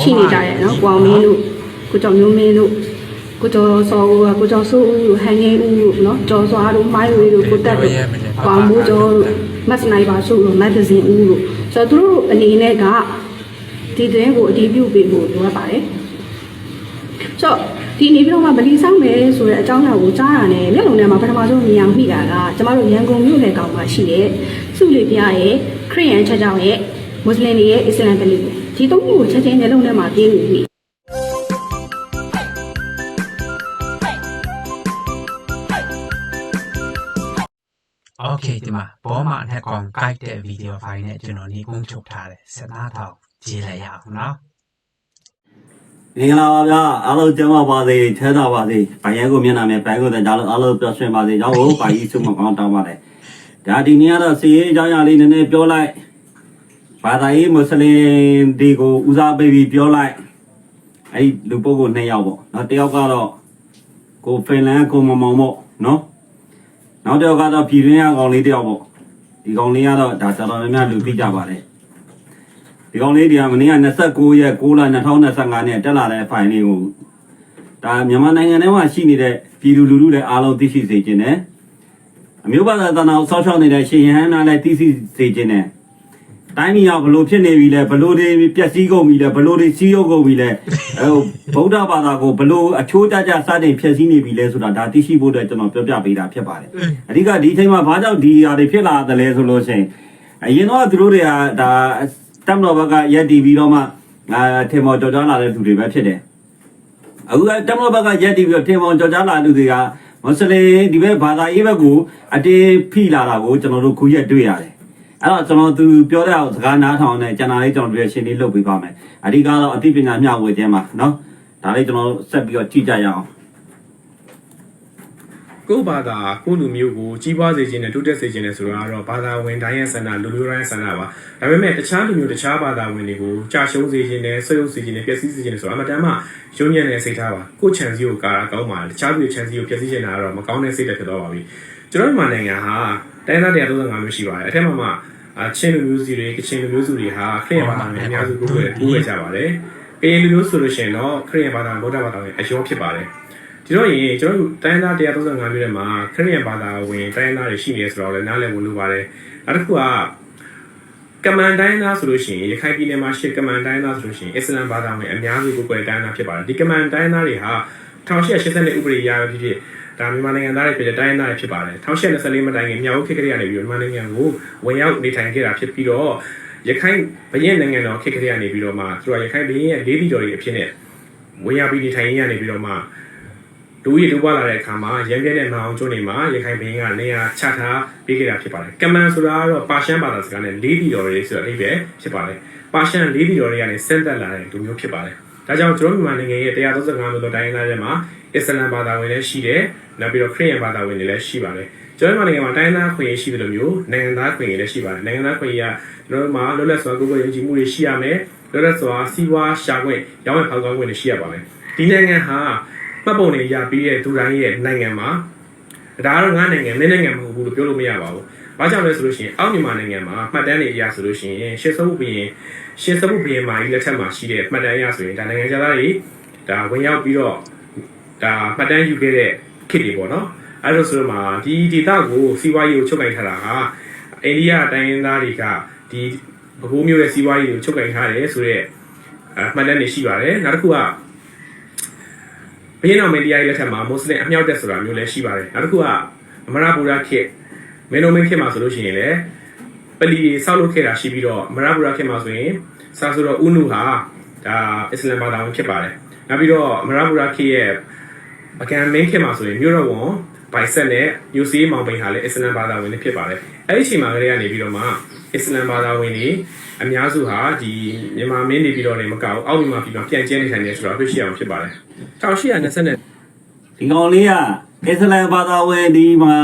ရှိနေကြတယ်နော်ကွာမင်းတို့ကိုကြောင်မျိုးမင်းတို့ ကိုကျော်စောဦးကကိုကျော်စိုးဦးတို့ဟန်ငယ်ဦးတို့နော်ကျော်စွာတို့မိုင်းဝေတို့ကိုတက်တို့ကွာမိုးကျော်တို့မတ်စနိုက်ပါဆိုတို့မတ်ဂဇင်ဦးတို့ဆိုတော့သူတို့အနေနဲ့ကဒီသတင်းကိုအတည်ပြုပေးဖို့လိုအပ်ပါတယ်ဆိုတော့ဒီနေပြီးတော့မှဗလီဆောင်မယ်ဆိုတဲ့အကြောင်းအရာကိုကြားရတဲ့မျက်လုံးထဲမှာပထမဆုံးမြင်အောင်မိတာကကျမတို့ရန်ကုန်မြို့နယ်ကောင်မှာရှိတဲ့စုလီပြရဲ့ခရစ်ယာန်ချက်ကြောင့်ရဲ့မွတ်စလင်တွေရဲ့အစ္စလမ်ဗလီဒီသုံးခုကိုချက်ချင်းမျက်လုံးထဲမှာပြင်းနေပြီ Okay ဒီမှာဘောမနဲ့ကောင်ကိုက်တဲ့ဗီဒီယိုဖိုင်နဲ့ကျွန်တော်ညီကုန်းချုပ်ထားတယ်စနာတော့ကြည့်လိုက်ရအောင်နော်မင်္ဂလာပါဗျာအားလုံးကျမ်းမာပါစေချမ်းသာပါစေဘိုင်ရဲကိုမျက်နှာနဲ့ဘိုင်ကိုတဲ့ဒါလို့အားလုံးပျော်ရွှင်ပါစေကျွန်တော်ဘိုင်ကြီးစုမကောင်းတောင်းပါတယ်ဒါဒီနေ့ကတော့စီရင်အကြောင်းအရာလေးနည်းနည်းပြောလိုက်ဘာသာရေးမွတ်စလင်တွေကိုဦးစားပေးပြီးပြောလိုက်အဲ့ဒီလူပုဂ္ဂိုလ်နှစ်ယောက်ပေါ့နော်တယောက်ကတော့ကိုဖင်လန်ကိုမမောင်ပေါ့နော် နောက်တစ်ယောက်ကတော့ပြည်တွင်းရကောင်လေးတယောက်ပေါ့ဒီကောင်လေးကတော့ဒါတော်တော်များများလူသိကြပါတယ်ဒီကောင်လေးဒီကမနေ့က29ရက်6လ2025နဲ့တက်လာတဲ့ဖိုင်လေးကိုဒါမြန်မာနိုင်ငံထဲမှာရှိနေတဲ့ပြည်သူလူထုလည်းအားလုံးသိရှိစေခြင်းနဲ့အမျိုးဘာသာတနာကိုစောင့်ရှောက်နေတဲ့ရှင်ရဟန်းများလည်းသိရှိစေခြင်းနဲ့ တိုင်းပြည်ကဘလို့ဖြစ်နေပြီလဲဘလို့တွေပျက်စီးကုန်ပြီလဲဘလို့တွေစီးရုပ်ကုန်ပြီလဲအဲဗုဒ္ဓဘာသာကိုဘလို့အချိုးကျကျစတင်ဖျက်ဆီးနေပြီလဲဆိုတာဒါသိရှိဖို့အတွက်ကျွန်တော်ပြောပြပေးတာဖြစ်ပါတယ်အဓိကဒီအချိန်မှာဘာကြောင့်ဒီအရာတွေဖြစ်လာတယ်လဲဆိုလို့ရှိရင်အရင်တော့သူတို့တွေကဒါတမ်တော်ဘက်ကရက်တီပြီးတော့မှအာထေမော်ကြော်ကြားလာတဲ့သူတွေပဲဖြစ်တယ်။အခုကတမ်တော်ဘက်ကရက်တီပြီးတော့ထေမော်ကြော်ကြားလာတဲ့သူတွေကမွတ်စလင်ဒီဘက်ဘာသာရေးဘက်ကိုအတေးဖိလာတာကိုကျွန်တော်တို့ခုရက်တွေ့ရတယ်။ အဲ့တော့ကျွန်တော်သူပြောတဲ့စကားနားထောင်နဲ့ကျွန်တော်လေးကျွန်တော်တို့ရှင်းလေးလုပ်ပေးပါမယ်။အဓိကတော့အသိပညာမျှဝေခြင်းပါနော်။ဒါလေးကျွန်တော်ဆက်ပြီးတော့ကြည့်ကြရအောင်။ကိုယ့်ဘာသာကိုယ့်လူမျိုးကိုကြီးပွားစေခြင်းနဲ့တိုးတက်စေခြင်းနဲ့ဆိုတာကတော့ဘာသာဝင်တိုင်းရဲ့ဆန္ဒလူမျိုးတိုင်းရဲ့ဆန္ဒပါဒါပေမဲ့တခြားလူမျိုးတခြားဘာသာဝင်တွေကိုကြာရှုံးစေခြင်းနဲ့ဆွေးရုပ်စေခြင်းနဲ့ပျက်စီးစေခြင်းနဲ့ဆိုတာအမှန်တမ်းမှယုံညံ့တဲ့စိတ်ထားပါကိုယ့်ချန်စီကိုကာတာကောင်းပါတခြားလူချန်စီကိုပျက်စီးခြင်းတာကတော့မကောင်းတဲ့စိတ်တက်ဖြစ်သွားပါပြီကျွန်တော်မြန်မာနိုင်ငံဟာတိုင်းသား135မျိုးရှိပါတယ်အထက်မှာမှ အချင်းလူမျိုးစုတွေကချင်လူမျိုးစုတွေဟာခရစ်ယာန်ဘာသာဝင်အများစုကိုယ်ကိုယ်ကိုယ်ကြပါတယ်ကရင်လူမျိုးဆိုလို့ရှိရင်တော့ခရစ်ယာန်ဘာသာဗုဒ္ဓဘာသာဝင်အယောဖြစ်ပါတယ်ဒီတော့ရင်ကျွန်တော်တို့တိုင်းသား135မျိုးထဲမှာခရစ်ယာန်ဘာသာဝင်တိုင်းသားတွေရှိနေဆိုတော့လည်းနားလည်ဖို့လိုပါတယ်နောက်တစ်ခုကကမန်တိုင်းသားဆိုလို့ရှိရင်ရခိုင်ပြည်နယ်မှာရှိကမန်တိုင်းသားဆိုလို့ရှိရင်အစ္စလမ်ဘာသာဝင်အများစုကိုယ်ကိုယ်တိုင်းသားဖြစ်ပါတယ်ဒီကမန်တိုင်းသားတွေဟာ1880ဥပဒေရဖြစ်ဖြစ် ဒါမြန်မာနိုင်ငံသားတွေဖြစ်တဲ့တိုင်းသားတွေဖြစ်ပါတယ်1824မတိုင်ခင်မြောက်ဦးခေတ်ကလေးကနေပြီးတော့မြန်မာနိုင်ငံကိုဝင်ရောက်နေထိုင်ခဲ့တာဖြစ်ပြီးတော့ရခိုင်ဘရင်နိုင်ငံတော်ခေတ်ကလေးကနေပြီးတော့မှသူကရခိုင်ဘရင်ရဲ့လေးပြည်တော်တွေအဖြစ်နဲ့ဝင်ရောက်ပြီးနေထိုင်ရင်းကနေပြီးတော့မှလူကြီးလူပွားလာတဲ့အခါမှာရန်ပြည့်တဲ့မအောင်ကျွန်းတွေမှာရခိုင်ဘင်းကနေရာချထားပေးခဲ့တာဖြစ်ပါတယ်။ကမန်ဆိုတာကတော့ပါရှန်ဘာသာစကားနဲ့လေးပြည်တော်တွေဆိုတဲ့အဓိပ္ပာယ်ဖြစ်ပါတယ်။ပါရှန်လေးပြည်တော်တွေကနေဆင့်သက်လာတဲ့လူမျိုးဖြစ်ပါတယ်။ ဒါကြောင့်ကျွန်တော်မြန်မာနိုင်ငံရဲ့135မျိုးသောတိုင်းရင်းသားတွေမှာအစ္စလမ်ဘာသာဝင်လည်းရှိတယ်။နောက်ပြီးတော့ခရစ်ယာန်ဘာသာဝင်တွေလည်းရှိပါတယ်။ကျွန်တော်မြန်မာနိုင်ငံမှာတိုင်းရင်းသားခွင့်ရရှိတယ်လို့မျိုးနိုင်ငံသားခွင့်ရလည်းရှိပါတယ်။နိုင်ငံသားခွင့်ရကကျွန်တော်တို့မှာလွတ်လပ်စွာကိုယ်ကိုယ်ယုံကြည်မှုတွေရှိရမယ်။လွတ်လပ်စွာစီးပွားရှာခွင့်ရောင်းဝယ်ဖောက်ကားခွင့်တွေရှိရပါမယ်။ဒီနိုင်ငံဟာမှတ်ပုံတွေရပြီးတဲ့သူတိုင်းရဲ့နိုင်ငံမှာဒါကတော့ငါနိုင်ငံမင်းနိုင်ငံမဟုတ်ဘူးလို့ပြောလို့မရပါဘူး။ဘာကြောင့်လဲဆိုလို့ရှိရင်အောက်မြန်မာနိုင်ငံမှာမှတ်တမ်းတွေအရဆိုလို့ရှိရင်ရှေ့ဆုံးဘုရင် ရှေ့ဆုံးဘုရင်မာကြီးလက်ထက်မှာရှိတဲ့မှတ်တမ်းအရဆိုရင်ဒါနိုင်ငံခြားသားတွေဒါဝင်ရောက်ပြီးတော့ဒါမှတ်တမ်းယူခဲ့တဲ့ခေတ်တွေပေါ့နော်။အဲလိုဆိုတော့မှဒီဒေတာကိုစီးပွားရေးကိုချုပ်ကင်ထားတာဟာအိန္ဒိယတိုင်းရင်းသားတွေကဒီဘကိုးမျိုးရဲ့စီးပွားရေးကိုချုပ်ကင်ထားတယ်ဆိုတော့အမှတ်တမ်းတွေရှိပါတယ်။နောက်တစ်ခုကဘင်းတော်မင်းတရားရဲ့လက်ထက်မှာမွတ်စလင်အမြောက်တက်ဆိုတာမျိုးလည်းရှိပါတယ်နောက်တစ်ခုကအမရပူရာခေတ်မင်းတော်မင်းခေတ်မှာဆိုလို့ရှိရင်လည်း ပလီဆောက်လုပ်ခဲ့တာရှိပြီးတော့မရပူရာခေတ်မှာဆိုရင်စာဆိုတော့ဥနုဟာဒါအစ္စလမ်ဘာသာဝင်ဖြစ်ပါတယ်နောက်ပြီးတော့မရပူရာခေတ်ရဲ့အကန်မင်းခေတ်မှာဆိုရင်မြို့တော်ဝန်ဘိုင်ဆက်နဲ့ယူစီမောင်ပိန်ဟာလည်းအစ္စလမ်ဘာသာဝင်တွေဖြစ်ပါတယ်အဲ့ဒီအချိန်မှာကလေးကနေပြီးတော့မှအစ္စလမ်ဘာသာဝင်တွေအများစုဟာဒီမြန်မာမင်းနေပြီးတော့နေမကောက်အောက်မြန်မာပြည်မှာပြန်ကျဲနေထိုင်နေဆိုတော့အဖြစ်ရှိအောင်ဖြစ်ပါတယ်1820ဒီကောင်လေးက အစ္စလမ်ဘာသာဝင်ဒီမှာ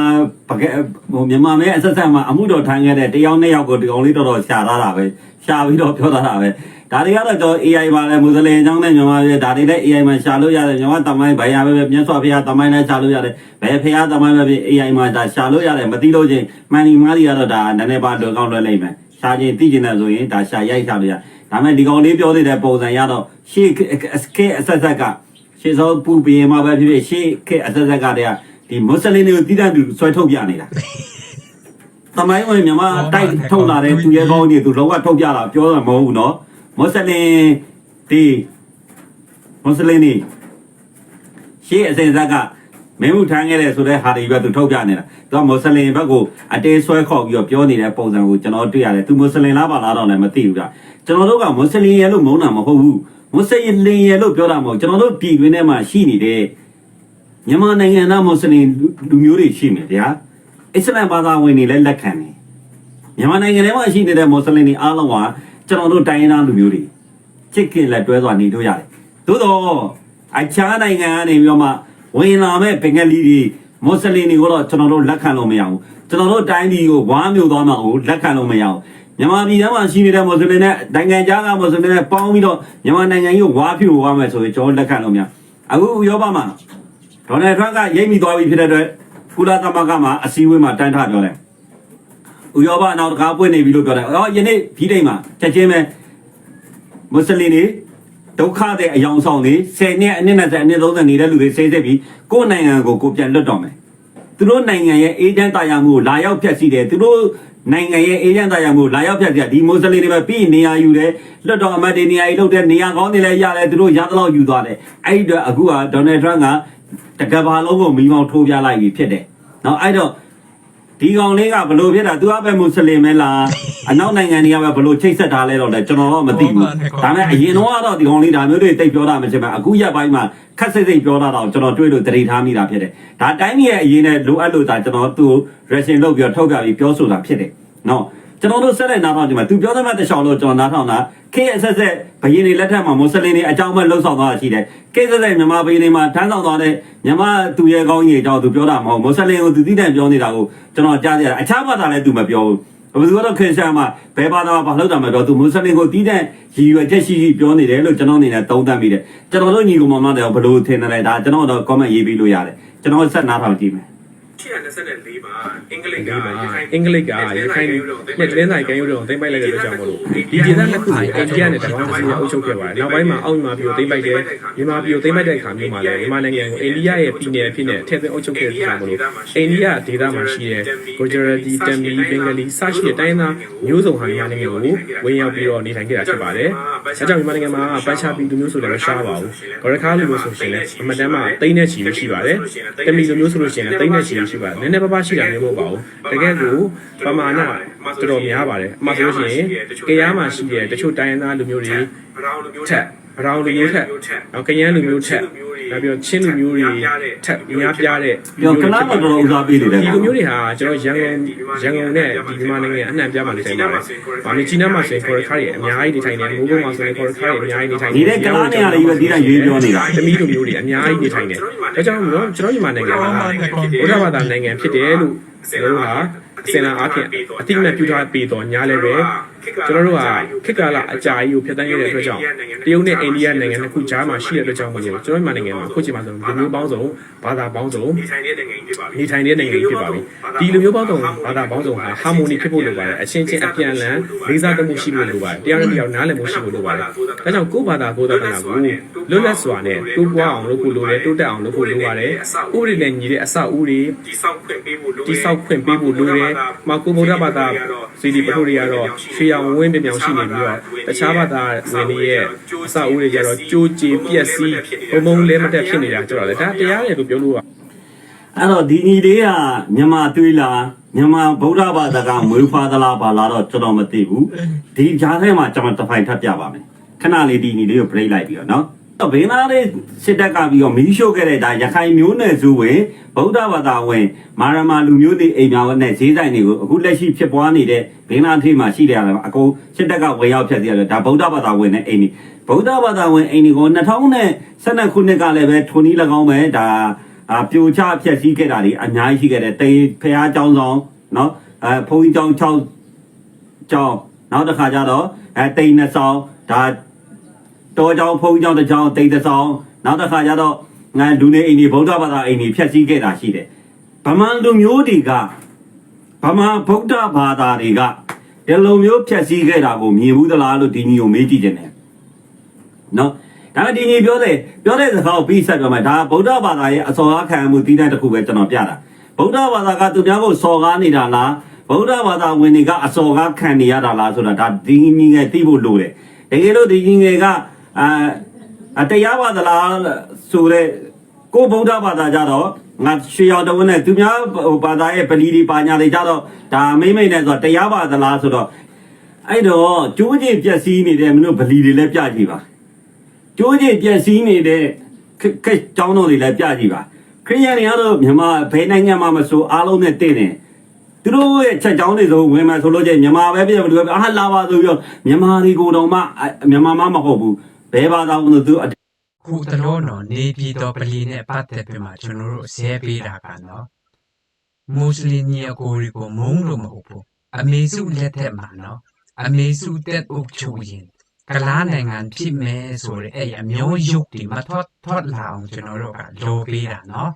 ပကဲဟိုမြန်မာမဲအဆက်ဆက်မှာအမှုတော်ထိုင်ခဲ့တဲ့တယောက်နှစ်ယောက်ကိုဒီကောင်လေးတော်တော်ရှာထားတာပဲရှာပြီးတော့ပြောထားတာပဲဒါတွေကတော့ကျွန်တော် AI ပါလဲမွတ်စလင်အကြောင်းနဲ့မြန်မာပြည်ဒါတွေလည်း AI မှာရှာလို့ရတယ်မြန်မာတမိုင်းဘယ်ရပဲပဲမြတ်စွာဘုရားတမိုင်းလည်းရှာလို့ရတယ်ဘယ်ဖရားတမိုင်းပဲဖြစ် AI မှာဒါရှာလို့ရတယ်မသိလို့ချင်းမှန်ဒီမားဒီကတော့ဒါနည်းနည်းပါလွယ်ကောင်းလွယ်လိမ့်မယ်ရှာချင်းသိကျင်တဲ့ဆိုရင်ဒါရှာရိုက်ရှာလို့ရဒါမဲ့ဒီကောင်လေးပြောသေးတဲ့ပုံစံရတော့ရှေ့ကအဆက်ဆက်က ရှေ့စောပူပင်မှာပဲဖြစ်ဖြစ်ရှေ့ခက်အဆက်ဆက်ကတည်းကဒီမွတ်စလင်တွေကိုတိတတ်သူဆွဲထုတ်ပြနေတာတမိုင်းဝင်မြန်မာတိုက်ထုတ်လာတဲ့သူရဲကောင်းတွေသူလောကထုတ်ပြတာပြောတာမဟုတ်ဘူးနော်မွတ်စလင်ဒီမွတ်စလင်တွေရှေ့အစဉ်ဆက်ကမင်းမှုထမ်းခဲ့တဲ့ဆိုတဲ့ဟာတွေပဲသူထုတ်ပြနေတာသူကမွတ်စလင်ဘက်ကိုအတေးဆွဲခေါ်ပြီးတော့ပြောနေတဲ့ပုံစံကိုကျွန်တော်တွေ့ရတယ်သူမွတ်စလင်လားပါလားတော့လည်းမသိဘူးကကျွန်တော်တို့ကမွတ်စလင်ရဲ့လို့မုန်းတာမဟုတ်ဘူး မွတ်စလင်လင်ရဲ့လို့ပြောတာမဟုတ်ကျွန်တော်တို့ပြည်တွင်းထဲမှာရှိနေတဲ့မြန်မာနိုင်ငံသားမွတ်စလင်လူမျိုးတွေရှိမယ်ဗျာအစ္စလမ်ဘာသာဝင်တွေလည်းလက်ခံတယ်မြန်မာနိုင်ငံထဲမှာရှိနေတဲ့မွတ်စလင်တွေအားလုံးကကျွန်တော်တို့တိုင်းရင်းသားလူမျိုးတွေချစ်ခင်လက်တွဲစွာနေတို့ရတယ်သို့တော့အခြားနိုင်ငံကနေပြီးတော့မှဝင်လာမဲ့ဘင်္ဂလီတွေမွတ်စလင်တွေကိုတော့ကျွန်တော်တို့လက်ခံလို့မရဘူးကျွန်တော်တို့တိုင်းပြည်ကိုဝါမျိုးသွားမှာကိုလက်ခံလို့မရဘူး မြန်မာပြည်ထဲမှာရှိနေတဲ့မွတ်စလင်နဲ့နိုင်ငံခြားကမွတ်စလင်နဲ့ပေါင်းပြီးတော့မြန်မာနိုင်ငံကြီးကိုဝါဖြူဝါမယ်ဆိုရင်ကျွန်တော်လက်ခံလို့မရအခုဥရောပမှာဒေါ်နယ်ထရန့်ကရိပ်မိသွားပြီဖြစ်တဲ့အတွက်ကုလသမဂ္ဂမှာအစည်းအဝေးမှာတန်းထပြောတယ်။ဥရောပအနောက်တကားပွင့်နေပြီလို့ပြောတယ်။အော်ယနေ့ဗီဒိန်မှာချက်ချင်းပဲမွတ်စလင်တွေဒုက္ခတဲ့အယောင်ဆောင်တွေ10နှစ်အနည်းနဲ့အနည်း30နေတဲ့လူတွေစိတ်ဆက်ပြီးကိုယ့်နိုင်ငံကိုကိုပြန်လွတ်တော်မယ်။သူတို့နိုင်ငံရဲ့အေဂျင့်တာယာမှုကိုလာရောက်ဖျက်ဆီးတယ်။သူတို့ နိုင်ငံရဲ့အေဂျင့်တာယာမှုကိုလာရောက်ဖျက်ဆီးတယ်ဒီမွတ်စလင်တွေပဲပြီးနေရာယူတယ်လွတ်တော်အမတ်တွေနေရာယူလုပ်တဲ့နေရာကောင်းတွေလည်းရတယ်သူတို့ရသလောက်ယူသွားတယ်။အဲ့ဒီတော့အခုကဒေါ်နယ်ထရန့်ကတကဘာလုံးကိုမိမောင်းထိုးပြလိုက်ပြီဖြစ်တယ်။နော်အဲ့တော့ ဒီကောင်လေးကဘလို့ဖြစ်တာသူကပဲမွတ်စလင်ပဲလားအနောက်နိုင်ငံတွေကပဲဘလို့ချိတ်ဆက်ထားလဲတော့လေကျွန်တော်တော့မသိဘူး။ဒါပေမဲ့အရင်တော့ကတော့ဒီကောင်လေးဒါမျိုးတွေတိတ်ပြောတာမဖြစ်ပါအခုရက်ပိုင်းမှာခက်စိတ်စိတ်ပြောတာတော့ကျွန်တော်တွေ့လို့တတိထားမိတာဖြစ်တယ်။ဒါတိုင်းပြည်ရဲ့အရင်နဲ့လိုအပ်လို့ဒါကျွန်တော်သူ့ reaction လုပ်ပြီးတော့ထုတ်ပြပြီးပြောဆိုတာဖြစ်တယ်။နော် ကျွန်တော်တို့ဆက်လက်နားထောင်ကြည့်မှာသူပြောသမဲ့တခြားလို့ကျွန်တော်နားထောင်တာ KSS ဘယင်းတွေလက်ထက်မှာမွတ်စလင်တွေအကြောင်းမဲ့လှုပ်ဆောင်သွားတာရှိတယ် KSS မြန်မာဘယင်းတွေမှာထမ်းဆောင်သွားတဲ့မြန်မာသူရဲ့ကောင်းကြီးအကြောင်းသူပြောတာမဟုတ်မွတ်စလင်ကိုသူတိတန်ပြောနေတာကိုကျွန်တော်ကြားရတယ်အခြားဘာသာလည်းသူမပြောဘူးဘယ်သူကတော့ခရစ်ယာန်မှာဘယ်ဘာသာမှာဘာလို့တာမပြောသူမွတ်စလင်ကိုတီးတဲ့ရည်ရွယ်ချက်ရှိရှိပြောနေတယ်လို့ကျွန်တော်အနေနဲ့သုံးသပ်မိတယ်ကျွန်တော်တို့ညီကောင်မတွေဘယ်လိုထင်တယ်လဲဒါကျွန်တော်တော့ comment ရေးပြီးလို့ရတယ်ကျွန်တော်ဆက်နားထောင်ကြည့်မယ် 124မှာအင်္ဂလိပ်ကအင်္ဂလိပ်ကရခိုင်နဲ့တလင်းဆိုင်ကန်ရုံတော့သိမ့်ပိုက်လိုက်တဲ့အတွက်ကြောင့်မလို့ဒီဒေသနှစ်ခုကိုအိန္ဒိယနဲ့တကောင်းတစ်စီအုပ်ချုပ်ခဲ့ပါတယ်နောက်ပိုင်းမှာအောက်မြန်မာပြည်ကိုသိမ့်ပိုက်တယ်မြန်မာပြည်ကိုသိမ့်ပိုက်တဲ့အခါမျိုးမှာလည်းမြန်မာနိုင်ငံကိုအိန္ဒိယရဲ့ပြည်နယ်ဖြစ်နေထည့်သွင်းအုပ်ချုပ်ခဲ့တဲ့ကြောင့်မလို့အိန္ဒိယဒေသမှာရှိတဲ့ Gujarati Tamil Bengali စရှိတဲ့တိုင်းသားမျိုးစုံဟာမြန်မာနိုင်ငံကိုဝင်ရောက်ပြီးတော့နေထိုင်ခဲ့တာဖြစ်ပါတယ်အဲကြောင့်မြန်မာနိုင်ငံမှာပန်းချပီလူမျိုးဆိုလည်းမရှားပါဘူးဂရခါလူမျိုးဆိုရှင်လည်းအမတမ်းမှာတိမ့်တဲ့ချီရှိပါတယ်တမီလူမျိုးဆိုလို့ရှိရင်လည်းတိမ့်တဲ့ချီရှိပါတယ်နည်းနည်းပါးပါးရှိတာမျိုးမဟုတ်ပါဘူးတကယ်ကိုပမာဏတော်တော်များပါတယ်အမှဆိုလို့ရှိရင်ကြရားမှာရှိတဲ့တချို့တိုင်းရင်းသားလူမျိုးတွေထက်ဘရောင်လူမျိုးထက်နောက်ကရန်လူမျိုးထက် နောက်ပြီးတော့ချင်းလူမျိုးတွေထက်များပြားတဲ့ပြောကလာတော့တော်ဦးစားပေးနေတယ်ဒီလူမျိုးတွေဟာကျွန်တော်ရန်ကုန်ရန်ကုန်နဲ့ဒီမြန်မာနိုင်ငံအနှံ့ပြားမှာနေထိုင်ပါတယ်။ဗာမီချီနာမှာဆိုရင်ခေါ်ရခါတွေအများကြီးနေထိုင်တယ်။မိုးကုန်းမှာဆိုရင်ခေါ်ရခါတွေအများကြီးနေထိုင်တယ်ဒီတဲ့ကလာနေရလည်းဒီတိုင်းရေးပြောနေတာ။တမီးလူမျိုးတွေအများကြီးနေထိုင်တယ်။ဒါကြောင့်မို့လို့ကျွန်တော်မြန်မာနိုင်ငံဟာဘုရားဘာသာနိုင်ငံဖြစ်တယ်လို့ကျွန်တော်တို့ ဟာစင်လာအားဖြင့်အတိအမှတ်ပြုထားပြီးတော့ညားလည်းပဲကျွန်တော်တို့ဟာခေတ်ကာလအကြာကြီးကိုဖျက်ဆီးခဲ့တဲ့အတွက်ကြောင့်တရုတ်နဲ့အိန္ဒိယနိုင်ငံနှစ်ခုကြားမှာရှိတဲ့အတွက်ကြောင့်မို့လို့ကျွန်တော်မြန်မာနိုင်ငံမှာအခုချိန်မှာဆိုလူမျိုးပေါင်းစုံဘာသာပေါင်းစုံနေထိုင်တဲ့နိုင်ငံဖြစ်ပါပြီနေထိုင်တဲ့နိုင်ငံဖြစ်ပါပြီဒီလူမျိုးပေါင်းစုံဘာသာပေါင်းစုံဟာဟာမိုနီဖြစ်ဖို့လိုပါတယ်အချင်းချင်းအပြန်အလှန်လေးစားသမှုရှိဖို့လိုပါတယ်တရားနဲ့တရားနားလည်မှုရှိဖို့လိုပါတယ်ဒါကြောင့်ကိုယ့်ဘာသာကိုယ်သာသနာကိုလွတ်လပ်စွာနဲ့တိုးပွားအောင်လုပ်ဖို့လိုတယ်တိုးတက်အောင်လုပ်ဖို့လိုပါတယ်ဥပဒေနဲ့ညီတဲ့အဆောက်အဦတွေတိဆောက်ခွင့်ပေးဖို့လိုတယ်တိဆောက်ခွင့်ပေးဖို့လိုတယ်မှာကိုဗုဒ္ဓဘာသာစီဒီပထိုတွေကတော့ရွှေရောင်ဝင်းပြောင်ရှိနေပြီးတော့တခြားဘာသာဝင်တွေရဲ့အဆောက်အဦတွေကျတော့ကြိုးကြေပြက်စီးဘုံဘုံလဲမတက်ဖြစ်နေတာကြတော့လေဒါတရားရဲ့လို့ပြောလို့ရအဲ့တော့ဒီညီလေးကမြန်မာတွေးလားမြန်မာဗုဒ္ဓဘာသာကမွေးဖွားသလားပါလားတော့ကျွန်တော်မသိဘူးဒီကြားထဲမှာကျွန်တော်တစ်ဖိုင်ထပ်ပြပါမယ်ခဏလေးဒီညီလေးကို break လိုက်ပြီးတော့နော် တော့ဘေးနာလေးစစ်တပ်ကပြီးတော့မီးရှို့ခဲ့တဲ့ဒါရခိုင်မျိုးနယ်စုဝင်ဗုဒ္ဓဘာသာဝင်မာရမာလူမျိုးတွေအိမ်များနဲ့ဈေးဆိုင်တွေကိုအခုလက်ရှိဖြစ်ပွားနေတဲ့ဘေးနာထိပ်မှာရှိတယ်အကုန်စစ်တပ်ကဝယ်ရောက်ဖြတ်စီရတယ်ဒါဗုဒ္ဓဘာသာဝင်နဲ့အိမ်ကြီးဗုဒ္ဓဘာသာဝင်အိမ်ကြီးကို2012ခုနှစ်ကလည်းပဲထုံနီး၎င်းပဲဒါ အာပြိုချဖြက်စီးခဲ့တာတွေအများကြီးရှိခဲ့တယ်တိန်ဖះเจ้าဆောင်เนาะအဲဘုန်းကြီးเจ้า6เจ้าနောက်တစ်ခါကျတော့အဲတိန်နှစ်ဆောင်ဒါ တော်ကြောင်ဖုံးကြောင်တကြောင်တိတ်တဆောင်နောက်တစ်ခါကျတော့ငါလူနေအိမ်ဒီဗုဒ္ဓဘာသာအိမ်ဒီဖြတ်စည်းခဲ့တာရှိတယ်ဗမာလူမျိုးတွေကဗမာဗုဒ္ဓဘာသာတွေကဒီလိုမျိုးဖြတ်စည်းခဲ့တာကိုမြင်ဘူးသလားလို့ဒီညီကိုမေးကြည့်တယ်နော်ဒါဒီညီပြောတယ်ပြောတဲ့စကားကိုပြီးဆက်ပြောမယ်ဒါဗုဒ္ဓဘာသာရဲ့အစော်အားခံမှုဒီတိုင်းတစ်ခုပဲကျွန်တော်ပြတာဗုဒ္ဓဘာသာကသူများကိုစော်ကားနေတာလားဗုဒ္ဓဘာသာဝင်တွေကအစော်ကားခံနေရတာလားဆိုတာဒါဒီညီငယ်သိဖို့လိုတယ်တကယ်လို့ဒီညီငယ်က အာအတရားပါသလားဆိုတဲ့ကိုဗုဒ္ဓဘာသာကြတော့ငါရွှေရောင်တဝင်းနဲ့သူများဘာသာရဲ့ပလီဒီပါညာတွေကြတော့ဒါမိမ့်မိတ်နဲ့ဆိုတော့တရားပါသလားဆိုတော့အဲ့တော့ကျိုးချင်းပျက်စီးနေတဲ့မင်းတို့ဗလီတွေလည်းပြကြည့်ပါကျိုးချင်းပြက်စီးနေတဲ့ခက်ခက်ကျောင်းတော်တွေလည်းပြကြည့်ပါခရိယန်တွေကတော့မြန်မာဘယ်နိုင်ငံမှာမဆိုအားလုံးနဲ့တင့်တယ်သူတို့ရဲ့ချက်ကျောင်းတွေဆိုဝင်မှာဆိုလို့ချင်းမြန်မာပဲပြည့်ဘယ်လိုပဲအာလာပါဆိုပြီးတော့မြန်မာတွေကိုတော့မှမြန်မာမှမဟုတ်ဘူး ဘယ်ဘာသာဝင်သူခုတလုံးတော့နေပြည်တော်ပလီနဲ့ပတ်သက်ပြီးမှကျွန်တော်တို့ဇဲပေးတာကနော်မွတ်စလင်ညီအကိုတွေကိုမုန်းလို့မဟုတ်ဘူးအမေစုလက်ထက်မှာနော်အမေစုတက်အုပ်ချုပ်ရင်ကလားနိုင်ငံဖြစ်မယ်ဆိုတဲ့အဲ့အမျိုးရုပ်ဒီမထွက်ထွက်လာအောင်ကျွန်တော်တို့ကလိုပေးတာနော်